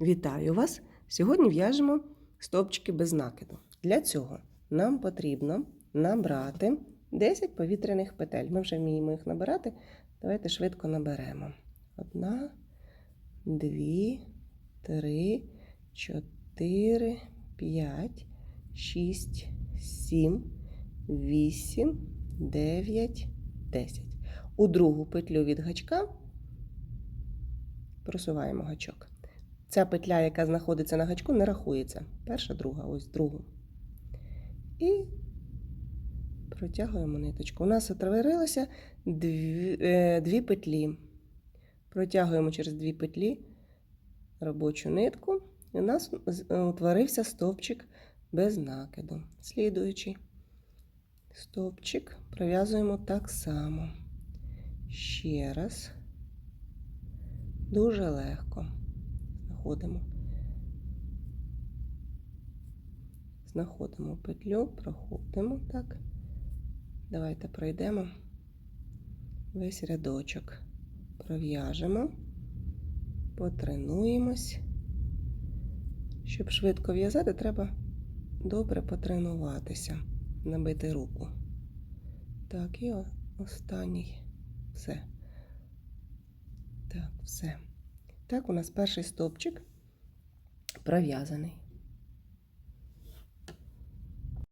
Вітаю вас! Сьогодні в'яжемо стовпчики без накиду. Для цього нам потрібно набрати 10 повітряних петель. Ми вже вміємо їх набирати. Давайте швидко наберемо. Одна, дві, три, чотири, п'ять, шість, сім, вісім, дев'ять, десять. У другу петлю від гачка просуваємо гачок. Ця петля, яка знаходиться на гачку, не рахується. Перша, друга, ось другу. І протягуємо ниточку. У нас утворилося дві, е, дві петлі. Протягуємо через дві петлі робочу нитку. І у нас утворився стовпчик без накиду. Слідуючий стовпчик пров'язуємо так само. Ще раз. Дуже легко знаходимо. Знаходимо петлю, проходимо так. Давайте пройдемо весь рядочок. Пров'яжемо, потренуємось. Щоб швидко в'язати, треба добре потренуватися, набити руку. Так, і останній. Все. Так, все. Так, у нас перший стовпчик пров'язаний.